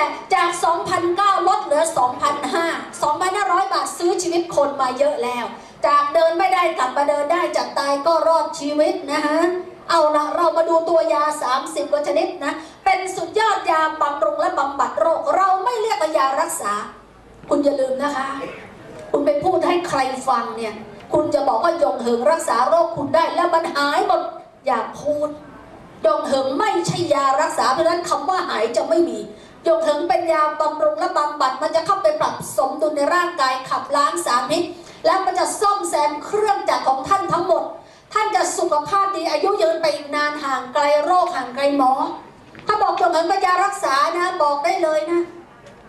หละจาก 2,009 ลดเหลือ2,500 2,500 บาทซื้อชีวิตคนมาเยอะแล้ว จากเดินไม่ได้กลับมาเดินได้จากตายก็รอดชีวิตนะฮะเอาละเรามาดูตัวยา 30กว่าชนิดนะ เป็นสุดยอดยาบำรุงและบำบัดโรค เราไม่เรียกว่ายารักษา คุณอย่าลืมนะคะ คุณไปพูดให้ใครฟังเนี่ย คุณจะบอกว่ายงเหิงรักษาโรคคุณได้แล้วมันหายหมดอย่าพูดยงเหิงไม่ใช่ยารักษาเพราะนั้นคำว่าหายจะไม่มี ยงเหิงเป็นยาบำรุงและบำบัดมันจะเข้าไปปรับสมดุลในร่างกายขับล้างสารพิษแล้วมันจะซ่อมแซมเครื่องจักรของท่านทั้งหมด ท่านจะสุขภาพดีอายุยืนไปอีกนานห่างไกลโรคห่างไกลหมอ ถ้าบอกยงเหิงเป็นยารักษานะบอกได้เลยนะ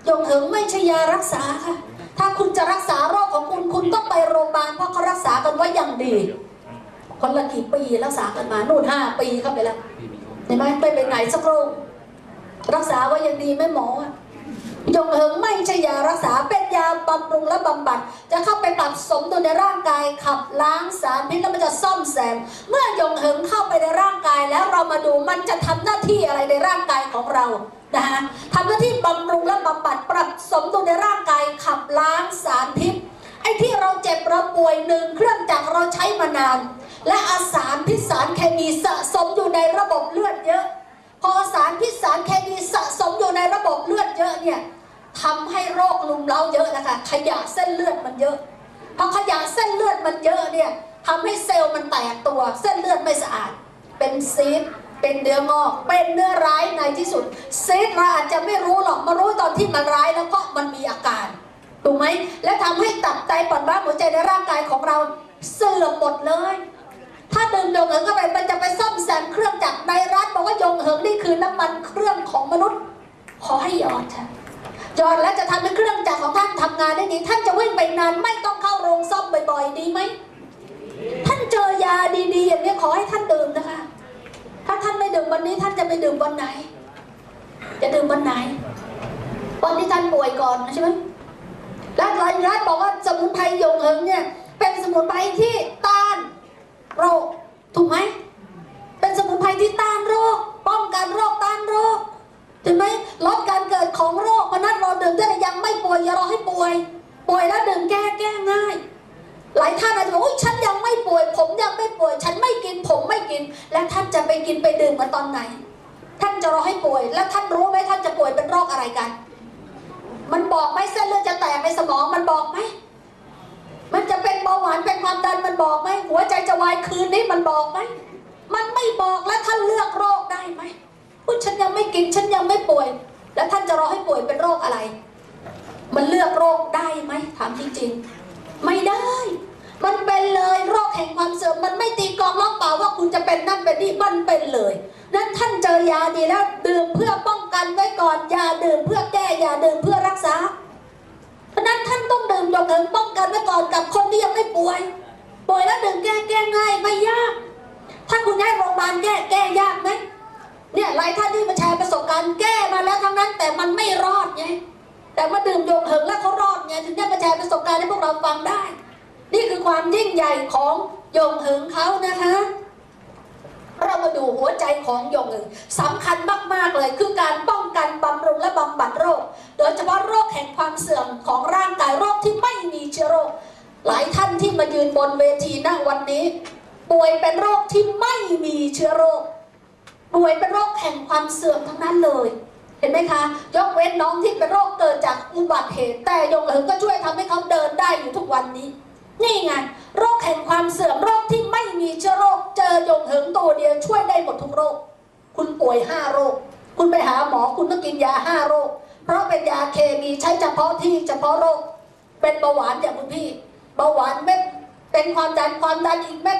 ยงเหิงไม่ใช่ยารักษาค่ะถ้าคุณจะรักษาโรคของคุณคุณต้องไปโรงพยาบาลเพราะเขารักษากันไว้อย่างดี คนละกี่ปีรักษากันมานู่นห้าปีเข้าไปแล้วเห็นไหมไม่ไปไหนสักโรค รักษาไว้ยังดีไม่หมออะยงเหิงไม่ใช่ยารักษาเป็นยาบำรุงและบำบัด จะเข้าไปปรับสมดุลในร่างกายขับล้างสารพิษแล้วมันจะซ่อมแซม เมื่อยงเหิงเข้าไปในร่างกายแล้วเรามาดูมันจะทำหน้าที่อะไรในร่างกายของเรานะคะทำหน้าที่บำรุงและบำบัดปรับสมดุลในร่างกายขับล้างสารพิษไอ้ที่เราเจ็บเราป่วยหนึ่งเครื่องจักรเราใช้มานาน และอาสารพิษสารเคมีสะสมอยู่ในระบบเลือดเยอะ พอสารพิษสารเคมีสะสมอยู่ในระบบเลือดเยอะเนี่ยทำให้โรคลุมเล้าเยอะนะคะขยะเส้นเลือดมันเยอะพอขยะเส้นเลือดมันเยอะเนี่ยทำให้เซลล์มันแตกตัว เส้นเลือดไม่สะอาด เป็นซีสต์เป็นเนื้องอก เป็นเนื้อร้ายในที่สุดซีสต์เราอาจจะไม่รู้หรอกมารู้ตอนที่มันร้ายแล้วเพราะมันมีอาการถูกไหมและทำให้ตับไตปอดม้าหัวใจในร่างกายของเราเสื่อมหมดเลย ถ้าดื่มยงเหิงเข้าไปมันจะไปซ่อมแซมเครื่องจักรในรัฐิงนี่คือน้ำมันเครื่องของมนุษย์ ขอให้หยอดเถอะหยอดแล้วจะทำให้เครื่องจักรของท่านทำงานได้ดี ท่านจะวิ่งไปนานไม่ต้องเข้าโรงซ่อมบ่อยๆ ดีไหม ท่านเจอยาดีๆอย่างนี้ขอให้ท่านดื่มนะคะ ถ้าท่านไม่ดื่มวันนี้ท่านจะไปดื่มวันไหน จะดื่มวันไหน วันที่ท่านป่วยก่อนใช่ไหมและหลายรัฐบอกว่าสมุนไพรยงเหิงเนี่ยเป็นสมุนไพรที่ต้านโรคถูกไหมเป็นสมุนไพรที่ต้านโรค กันโรคต้านโรคถูกไหมลดการเกิดของโรคเพราะนั้นเราดื่มได้ยังไม่ป่วยอย่ารอให้ป่วย ป่วยแล้วดื่มแก้แก้ง่าย หลายท่านอาจจะบอกว่าฉันยังไม่ป่วย ผมยังไม่ป่วย ฉันไม่กินผมไม่กิน แล้วท่านจะไปกินไปดื่มกันตอนไหน ท่านจะรอให้ป่วย แล้วท่านรู้ไหมท่านจะป่วยเป็นโรคอะไรกัน มันบอกไหมเส้นเลือดจะแตกในสมองมันบอกไหมมันจะเป็นเบาหวานเป็นความดันมันบอกไหมหัวใจจะวายคืนนี้มันบอกไหม มันไม่บอกแล้วท่านเลือกโรคได้ไหมพูดฉันยังไม่กินฉันยังไม่ป่วย แล้วท่านจะรอให้ป่วยเป็นโรคอะไร มันเลือกโรคได้ไหมถามจริงๆไม่ได้ มันเป็นเลยโรคแห่งความเสื่อมมันไม่ตีกองร้องเปล่าว่าคุณจะเป็นนั่นเป็นนี่มันเป็นเลยนั้นท่านเจอยาดีแล้วดื่มเพื่อป้องกันไว้ก่อนยาดื่มเพื่อแก้ยาดื่มเพื่อรักษาเพราะนั้นท่านต้องดื่มยงเหิงป้องกันไว้ก่อนกับคนที่ยังไม่ป่วยป่วยแล้วดื่มแก้แก้ง่ายไม่ยาก ถ้าคุณย้โรงพยาบาลแก้แก้ยากไหมเนี่ยหลายท่านที่มาแชร์ประสบการณ์แก้มาแล้วทั้งนั้น แต่มันไม่รอดไงแต่มาดื่มยงเหิงแล้วเขารอดไงถึงได้มาแชร์ประสบการณ์ให้พวกเราฟังได้ นี่คือความยิ่งใหญ่ของยงเหิงเขานะคะ เรามาดูหัวใจของยงเหิงสำคัญมากๆเลยคือการป้องกันบำรุงและบำบัดโรค โดยเฉพาะโรคแห่งความเสื่อมของร่างกายโรคที่ไม่มีเชื้อโรค หลายท่านที่มายืนบนเวทีณวันนี้ ป่วยเป็นโรคที่ไม่มีเชื้อโรค ป่วยเป็นโรคแห่งความเสื่อมทั้งนั้นเลย เห็นไหมคะ ยกเว้นน้องที่เป็นโรคเกิดจากอุบัติเหตุ แต่ยงเหิงก็ช่วยทำให้เขาเดินได้อยู่ทุกวันนี้ นี่ไงโรคแห่งความเสื่อมโรคที่ไม่มีเชื้อโรค เจอยงเหิงตัวเดียวช่วยได้หมดทุกโรค คุณป่วยห้าโรค คุณไปหาหมอคุณต้องกินยาห้าโรค เพราะเป็นยาเคมีใช้เฉพาะที่เฉพาะโรค เป็นเบาหวานอย่างคุณพี่เบาหวานเม็ดเป็นความดันความดันอีกเม็ด